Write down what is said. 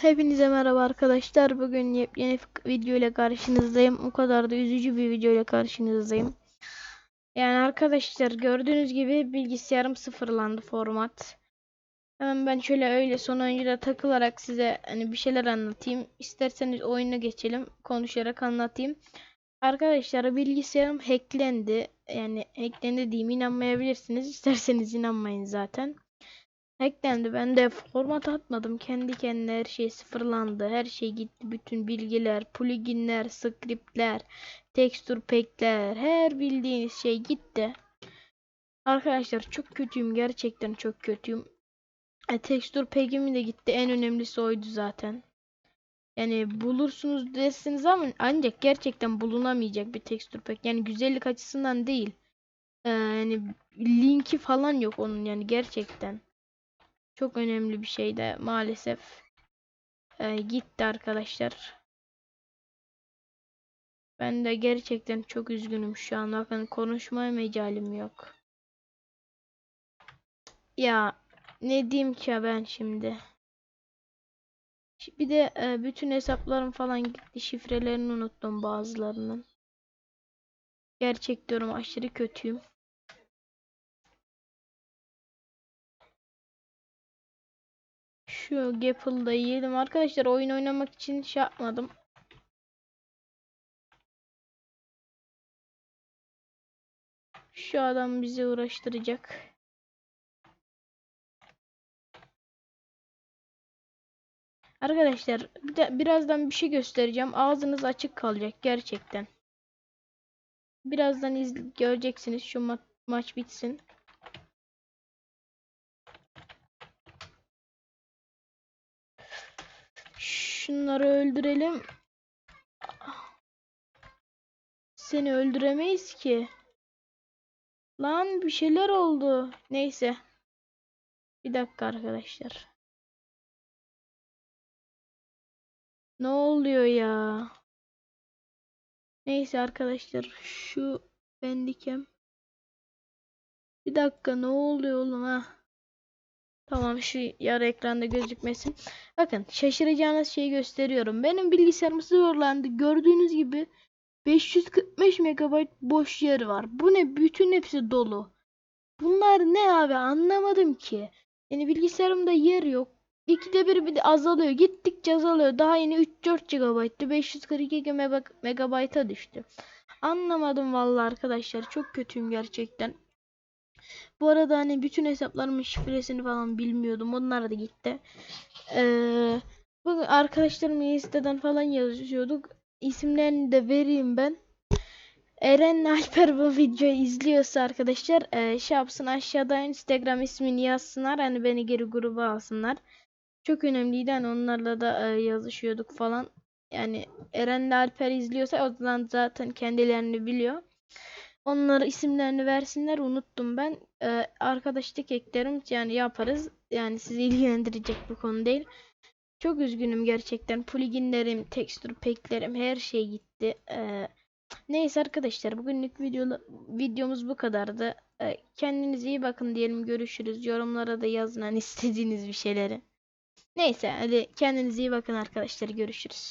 Hepinize merhaba arkadaşlar. Bugün yepyeni video ile karşınızdayım. O kadar da üzücü bir video ile karşınızdayım. Yani arkadaşlar gördüğünüz gibi bilgisayarım sıfırlandı format. Hemen ben şöyle öyle son oyuncuda takılarak size hani bir şeyler anlatayım. İsterseniz oyuna geçelim. Konuşarak anlatayım. Arkadaşlar bilgisayarım hacklendi. Yani hacklendi diyeyim inanmayabilirsiniz. İsterseniz inanmayın zaten. Hacklendi. Ben de format atmadım. Kendi kendine her şey sıfırlandı. Her şey gitti. Bütün bilgiler, pluginler, scriptler, texture pack'ler, her bildiğiniz şey gitti. Arkadaşlar çok kötüyüm. Gerçekten çok kötüyüm. E, texture pack'im de gitti. En önemlisi oydu zaten. Yani bulursunuz dersiniz ama ancak gerçekten bulunamayacak bir texture pack. Yani güzellik açısından değil. Ee, yani linki falan yok onun yani gerçekten. Çok önemli bir şey de maalesef e, gitti arkadaşlar. Ben de gerçekten çok üzgünüm şu an. Bakın konuşmaya mecalim yok. Ya ne diyeyim ki ben şimdi? Şi- Bir de e, bütün hesaplarım falan gitti. Şifrelerini unuttum bazılarının. Gerçek diyorum aşırı kötüyüm. Şu Gapple'da yiyelim. Arkadaşlar oyun oynamak için şey yapmadım. Şu adam bizi uğraştıracak. Arkadaşlar bir de birazdan bir şey göstereceğim. Ağzınız açık kalacak gerçekten. Birazdan iz göreceksiniz şu ma maç bitsin. Şunları öldürelim. Seni öldüremeyiz ki. Lan bir şeyler oldu. Neyse. Bir dakika arkadaşlar. Ne oluyor ya? Neyse arkadaşlar şu bendikem. Bir dakika ne oluyor oğlum ha? Tamam şu yarı ekranda gözükmesin. Bakın şaşıracağınız şeyi gösteriyorum. Benim bilgisayarım sıfırlandı. Gördüğünüz gibi 545 MB boş yer var. Bu ne? Bütün hepsi dolu. Bunlar ne abi? Anlamadım ki. Yani bilgisayarımda yer yok. İkide bir bir de azalıyor. Gittikçe azalıyor. Daha yeni 3-4 GB'tı. 542 MB'a düştü. Anlamadım vallahi arkadaşlar. Çok kötüyüm gerçekten. Bu arada hani bütün hesaplarımın şifresini falan bilmiyordum. Onlar da gitti. Ee, bu arkadaşlarımla Insta'dan falan yazıyorduk. İsimlerini de vereyim ben. Eren Alper bu videoyu izliyorsa arkadaşlar e, şey yapsın aşağıda Instagram ismini yazsınlar. Hani beni geri gruba alsınlar. Çok önemliydi hani onlarla da e, yazışıyorduk falan. Yani Eren Alper izliyorsa o zaman zaten kendilerini biliyor. Onlara isimlerini versinler unuttum ben. Ee, arkadaşlık eklerim yani yaparız. Yani sizi ilgilendirecek bir konu değil. Çok üzgünüm gerçekten. Pluginlerim, texture pack'lerim her şey gitti. Ee, neyse arkadaşlar bugünlük video, videomuz bu kadardı. Ee, kendinize iyi bakın diyelim görüşürüz. Yorumlara da yazın hani istediğiniz bir şeyleri. Neyse hadi kendinize iyi bakın arkadaşlar görüşürüz.